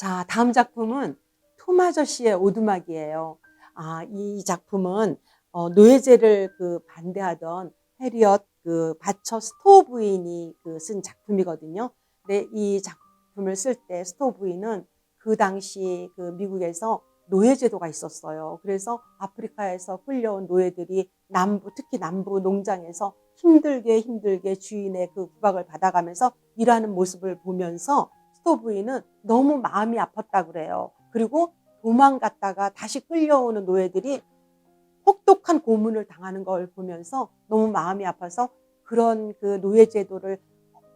자, 다음 작품은 톰 아저씨의 오두막이에요. 아, 이 작품은 어, 노예제를 그 반대하던 해리엇 그 바처 스토어 부인이 그 쓴 작품이거든요. 근데 이 작품을 쓸 때 스토어 부인은 그 당시 그 미국에서 노예제도가 있었어요. 그래서 아프리카에서 끌려온 노예들이 남부, 특히 남부 농장에서 힘들게 힘들게 주인의 그 구박을 받아가면서 일하는 모습을 보면서 스토어 부인은 너무 마음이 아팠다 그래요. 그리고 도망갔다가 다시 끌려오는 노예들이 혹독한 고문을 당하는 걸 보면서 너무 마음이 아파서 그런 그 노예 제도를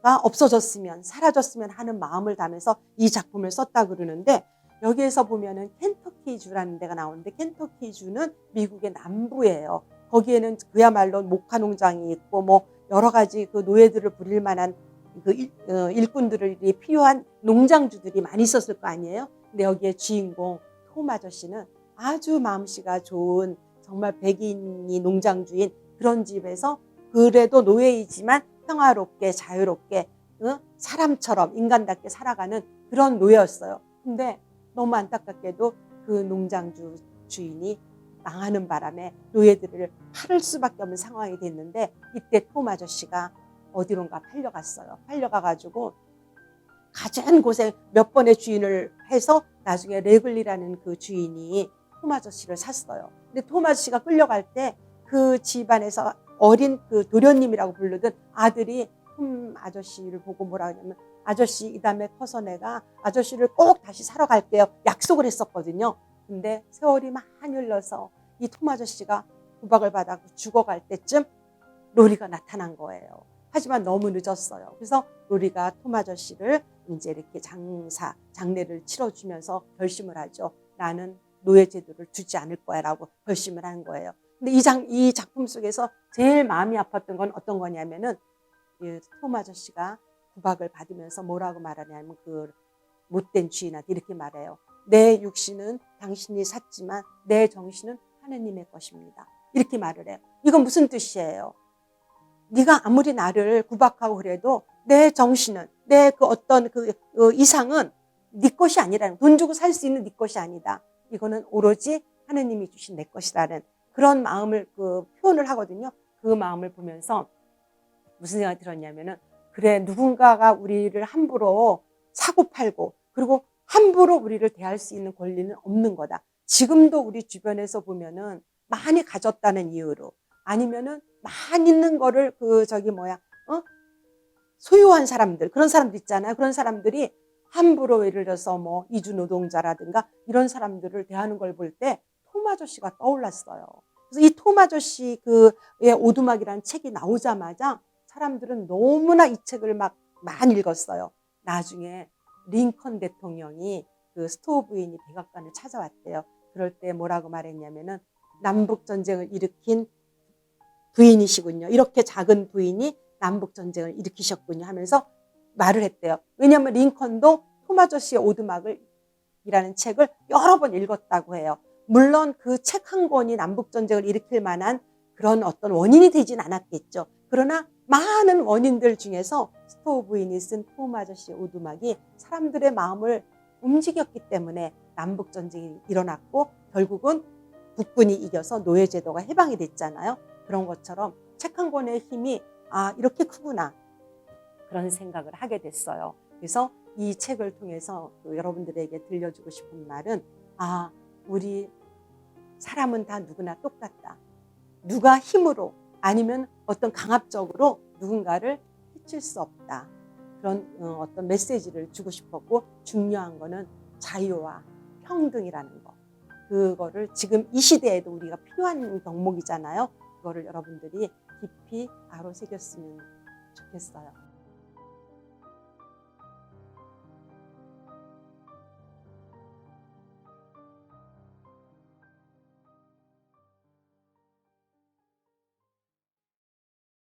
가 없어졌으면 사라졌으면 하는 마음을 담아서 이 작품을 썼다 그러는데 여기에서 보면은 켄터키주라는 데가 나오는데 켄터키주는 미국의 남부예요. 거기에는 그야말로 목화 농장이 있고 뭐 여러 가지 그 노예들을 부릴 만한 그 일, 어, 일꾼들이 필요한 농장주들이 많이 있었을 거 아니에요. 근데 여기에 주인공 톰 아저씨는 아주 마음씨가 좋은 정말 백인이 농장주인 그런 집에서 그래도 노예이지만 평화롭게 자유롭게 어? 사람처럼 인간답게 살아가는 그런 노예였어요. 근데 너무 안타깝게도 그 농장주 주인이 망하는 바람에 노예들을 팔을 수밖에 없는 상황이 됐는데 이때 톰 아저씨가 어디론가 팔려갔어요. 팔려가가지고 가장 고생 몇 번의 주인을 해서 나중에 레글리라는 그 주인이 톰 아저씨를 샀어요. 근데 톰 아저씨가 끌려갈 때 그 집안에서 어린 그 도련님이라고 부르던 아들이 톰 아저씨를 보고 뭐라 하냐면 아저씨 이 다음에 커서 내가 아저씨를 꼭 다시 사러 갈게요. 약속을 했었거든요. 근데 세월이 많이 흘러서 이톰 아저씨가 구박을 받아 죽어갈 때쯤 로리가 나타난 거예요. 하지만 너무 늦었어요. 그래서 로리가 톰 아저씨를 이제 이렇게 장사, 장례를 치러주면서 결심을 하죠. 나는 노예 제도를 두지 않을 거야 라고 결심을 한 거예요. 근데 이, 장, 이 작품 속에서 제일 마음이 아팠던 건 어떤 거냐면은 이톰 아저씨가 구박을 받으면서 뭐라고 말하냐면 그 못된 주인한테 이렇게 말해요. 내 육신은 당신이 샀지만 내 정신은 하느님의 것입니다. 이렇게 말을 해요. 이건 무슨 뜻이에요? 네가 아무리 나를 구박하고 그래도 내 정신은 내 그 어떤 그 어, 이상은 네 것이 아니라는 돈 주고 살 수 있는 네 것이 아니다. 이거는 오로지 하느님이 주신 내 것이라는 그런 마음을 그 표현을 하거든요. 그 마음을 보면서 무슨 생각이 들었냐면은 그래 누군가가 우리를 함부로 사고 팔고 그리고 함부로 우리를 대할 수 있는 권리는 없는 거다. 지금도 우리 주변에서 보면은 많이 가졌다는 이유로 아니면은 많이 있는 거를 그 저기 뭐야 어 소유한 사람들 그런 사람들 있잖아요. 그런 사람들이 함부로 예를 들어서 뭐 이주 노동자라든가 이런 사람들을 대하는 걸 볼때톰 아저씨가 떠올랐어요. 그래서 이톰 아저씨 그의 오두막이라는 책이 나오자마자 사람들은 너무나 이 책을 막 많이 읽었어요. 나중에 링컨 대통령이 그 스토어 부인이 백악관을 찾아왔대요. 그럴 때 뭐라고 말했냐면은 남북 전쟁을 일으킨 부인이시군요. 이렇게 작은 부인이 남북 전쟁을 일으키셨군요 하면서 말을 했대요. 왜냐하면 링컨도 톰 아저씨의 오두막을 이라는 책을 여러 번 읽었다고 해요. 물론 그 책 한 권이 남북 전쟁을 일으킬 만한 그런 어떤 원인이 되진 않았겠죠. 그러나 많은 원인들 중에서 스토어 부인이 쓴톰 아저씨의 오두막이 사람들의 마음을 움직였기 때문에 남북 전쟁이 일어났고 결국은 북군이 이겨서 노예 제도가 해방이 됐잖아요. 그런 것처럼 책 한 권의 힘이 아 이렇게 크구나 그런 생각을 하게 됐어요. 그래서 이 책을 통해서 그 여러분들에게 들려주고 싶은 말은 아 우리 사람은 다 누구나 똑같다. 누가 힘으로 아니면 어떤 강압적으로 누군가를 해칠 수 없다. 그런 어, 어떤 메시지를 주고 싶었고 중요한 거는 자유와 평등이라는 거. 그거를 지금 이 시대에도 우리가 필요한 덕목이잖아요. 그거를 여러분들이 깊이 바로 새겼으면 좋겠어요.